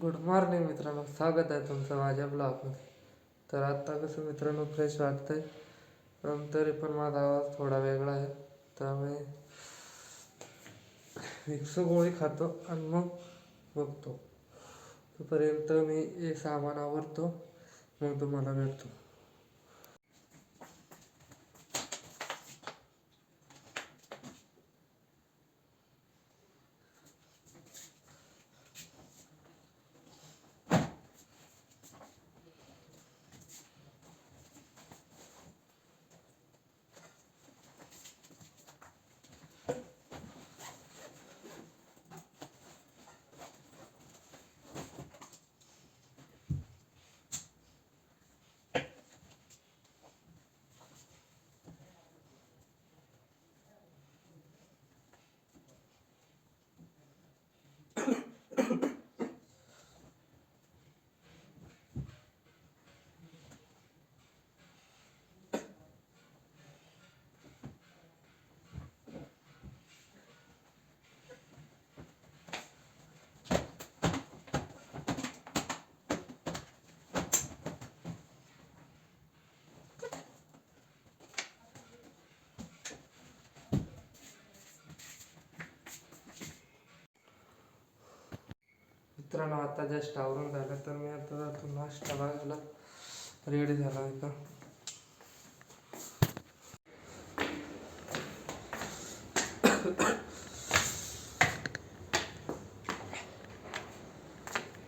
Good morning मित्रांनो. स्वागत आहे तुमचं माझ्या ब्लॉगमध्ये तर आत्ता कसं मित्रांनो फ्रेश वाटतंय. पण तरी पण माझा आवाज थोडा वेगळा आहे. त्यामुळे विक्स गोळी खातो आणि मग बघतो. तोपर्यंत मी हे सामान आवरतो मग तुम्हाला भेटतो. मित्रांनो आता जस्ट आवरून झालं तर मी आता जातो नाश्ता बघायला रेडी झाला आहे का?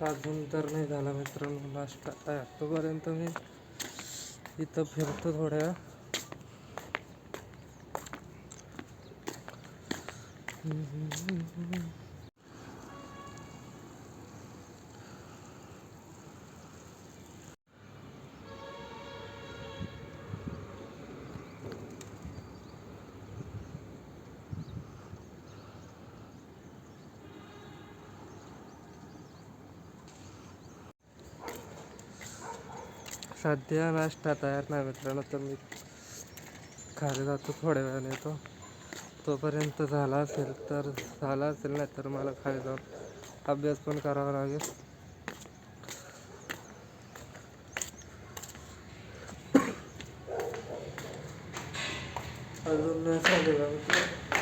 अजून तर नाही झाला मित्रांनो नाश्ता आहे तोपर्यंत मी इथं फिरतो थोड्या. सध्या नाश्ता तयार नाही मित्रांनो तर मी खाली जातो थोड्या वेळाने येतो. तोपर्यंत झाला असेल तर झाला असेल नाही तर मला खाली जाऊन अभ्यास पण करावा लागेल. अजून नाही झालेला मित्र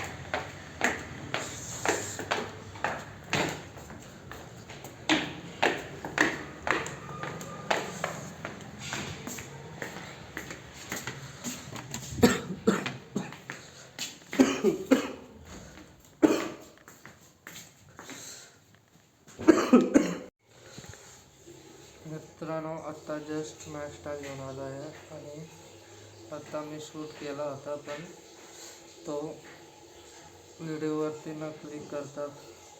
मित्रांनो आत्ता जस्ट नाश्ता घेऊन आला आहे आणि आत्ता मी शूट केला होता पण तो व्हिडिओवरती न क्लिक करता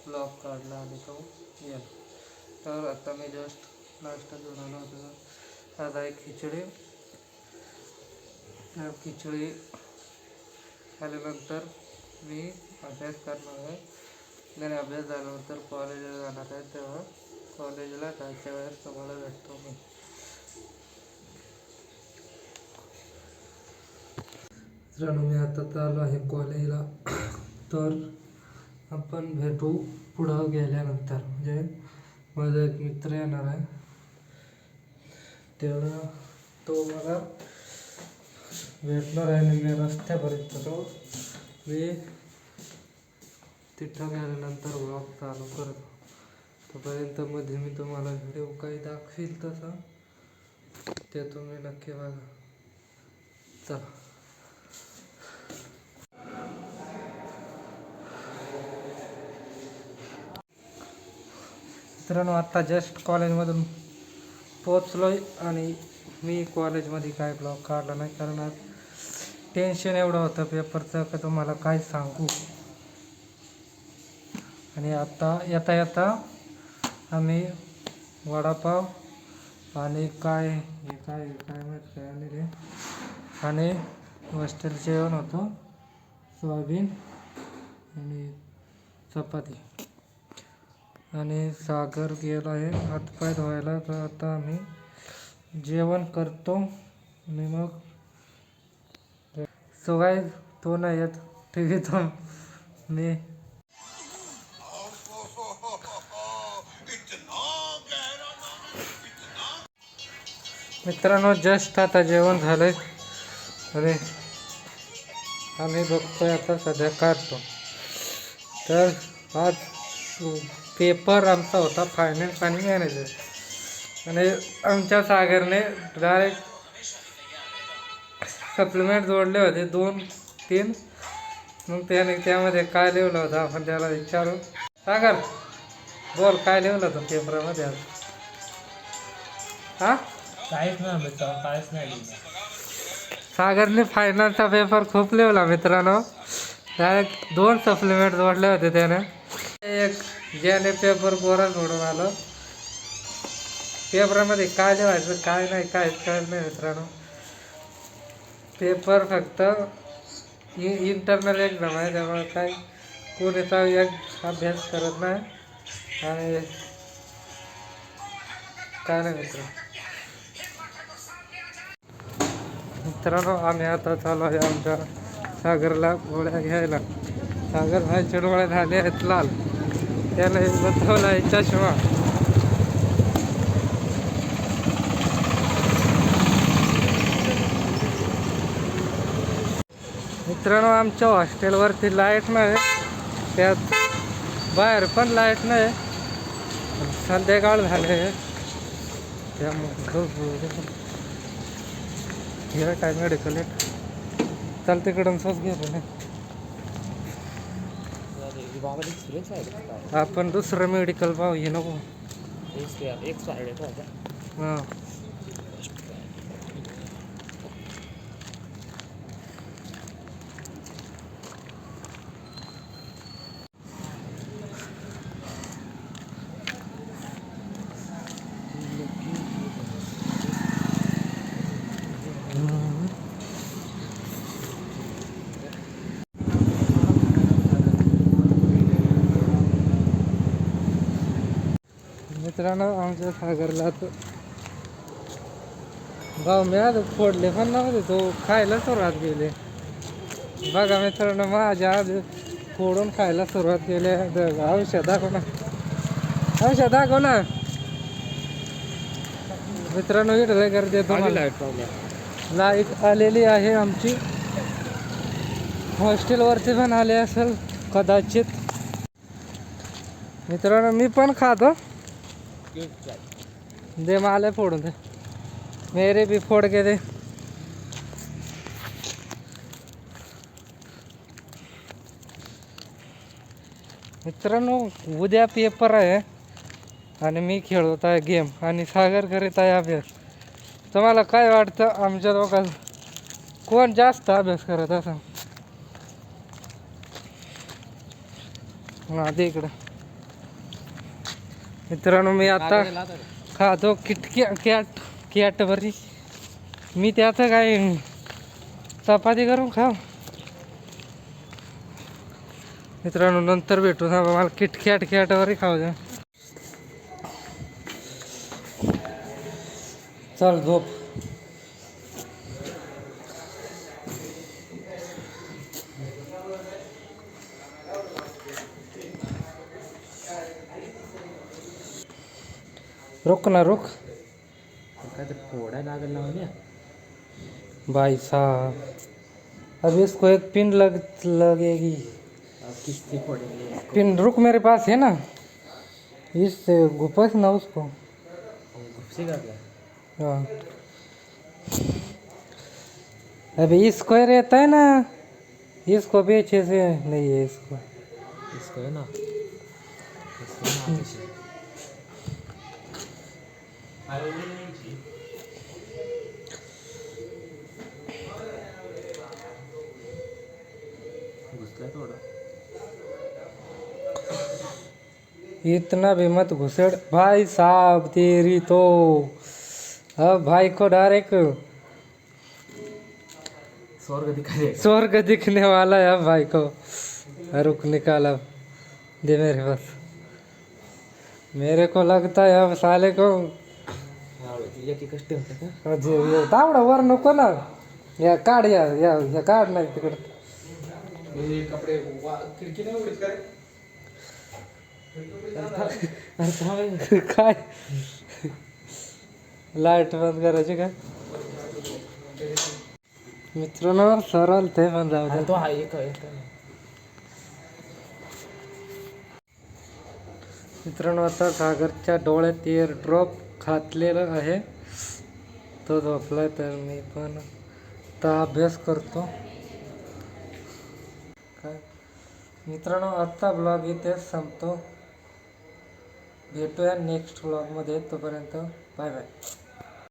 ब्लॉक काढला आणि तो येईल तर आत्ता मी जस्ट नाश्ता घेऊन आलो होता. आता एक खिचडी खिचडी खाल्यानंतर मी अभ्यास करणार आहे. घरी अभ्यास झाल्यानंतर कॉलेजला जाणार आहे तेव्हा कॉलेजला जायच्या वेळेस तुम्हाला भेटतो मी. मित्रांनो मी आता चालू आहे कॉलेजला तर आपण भेटू पुढं गेल्यानंतर. म्हणजे माझा एक मित्र येणार आहे. तेव्हा तो मला भेटणार आहे आणि मी रस्त्यापर्यंत तो मी तिथं गेल्यानंतर ब्लॉग चालू करतो तोपर्यंत मध्ये मी तुम्हाला व्हिडिओ काही दाखवील तसं ते तुम्ही नक्की बघा. चला. मित्रांनो आत्ता जस्ट कॉलेजमधून पोचलो आहे आणि मी कॉलेजमध्ये काय ब्लॉग काढला नाही कारण आज टेन्शन एवढं होतं पेपरचं का तुम्हाला काय सांगू? आणि आता येता येता आम्ही वडापाव आणि काय हे काय हे काय माहीत काय आणले आणि हॉस्टेल जेवण होतं सोयाबीन आणि चपाती. आणि सागर गेला आहे हातपाय धुवायला तर आता आम्ही जेवण करतो. आणि मग सो तो नाही येत ठीक आहे तो मी मित्रांनो जस्ट आता जेवण झालंय. आणि आम्ही बघतोय आता सध्या काढतो तर आज पेपर आमचा होता फायनान्स आणि मॅनेजर आणि आमच्या सागरने डायरेक्ट सप्लिमेंट जोडले होते दोन तीन. मग त्याने त्यामध्ये काय लिहिलं होतं आपण त्याला विचारू. सागर बोल काय लिहिलं होतं पेपरामध्ये आज? हां? काहीच नाही मित्र काहीच नाही लिहिलं. सागरने फायनलचा पेपर खूप लिहिला मित्रांनो. डायरेक्ट दोन सप्लिमेंट जोडले होते त्याने. एक ज्याने पेपर कोरा सोडून आलं. पेपरामध्ये काय लिहायचं काय नाही काहीच काय नाही मित्रांनो. पेपर फक्त इ इंटरनल एक्झाम आहे त्यामुळे काय कोणीचा एक अभ्यास करत नाही. आणि काय नाही मित्र. मित्रांनो आम्ही आता चालू आहे आमच्या सागरला गोळ्या घ्यायला. सागर भाईचे डोळे झाले आहेत लाल. त्याला बसवला आहे चष्मा. मित्रांनो आमच्या हॉस्टेलवरती लाइट नाही. त्यात बाहेर पण लाइट नाही. संध्याकाळ झाले. त्यामुळे हे काय मेडिकल चाल तिकडून सोच घे पण? आपण दुसरं मेडिकल पाहू हे नको? हां मित्रांनो आमच्या सागरला तर भाऊ मी आता फोडले पण नव्हते तो खायला सुरुवात केली. बघा मित्रांनो माझ्या आधी फोडून खायला सुरुवात केली. औषध दाखव ना. औषध दाखव ना. मित्रांनो इकडे problem. लाइट आलेली आहे आमची. हॉस्टेलवरती पण आले असेल कदाचित. मित्रांनो मी पण खातो. दे माले फोड़ू दे। मेरे भी फोड़ के दे। मित्रांनो उद्या पेपर आहे आणि मी खेळत आहे गेम आणि सागर करीत आहे अभ्यास. तुम्हाला काय वाटतं? आमच्या लोकांना कोण जास्त अभ्यास करत असं हां ते इकडं. मित्रांनो मी आता. खातो किटक्या कॅट कॅटबरी मी त्यात काय चपाती करून खाव मित्रांनो नंतर भेटू ना मला किटकॅट कॅटबरी खाऊ द्या. चल झोप. रुक ना रुक। म्हणे. भाई साहब अब इसको एक पिन लग लगेगी। पिन रुक मेरे पास है ना। इससे घुपस ना उसको। हाँ। अभी इसको रहता है ना इसको भी अच्छे से नहीं है इसको। इसको है ना? इसको ना इतना भी मत घुसड़। भाई साहब तेरी तो। अब भाई को डायरेक्ट स्वर्ग दिखाई स्वर्ग दिखने वाला है अब भाई को। रुक निकाला दे मेरे पास। मेरे को लगता है अब साले को तावडा वर नको ना. या काढ या या या काढ नाही तिकडं. कपडे. काय? लाइट बंद करायची का? मित्रांनो सर आलते पण जाऊ दे. तो हा एक मित्रांनो आता सागरच्या डोळ्यात एअर ड्रॉप घातलेलं आहे. तो झोपला तर मी पण आता अभ्यास करतो. काय? मित्रांनो आजचा ब्लॉग इथेच संपतो. भेटूया नेक्स्ट ब्लॉगमध्ये तोपर्यंत बाय बाय.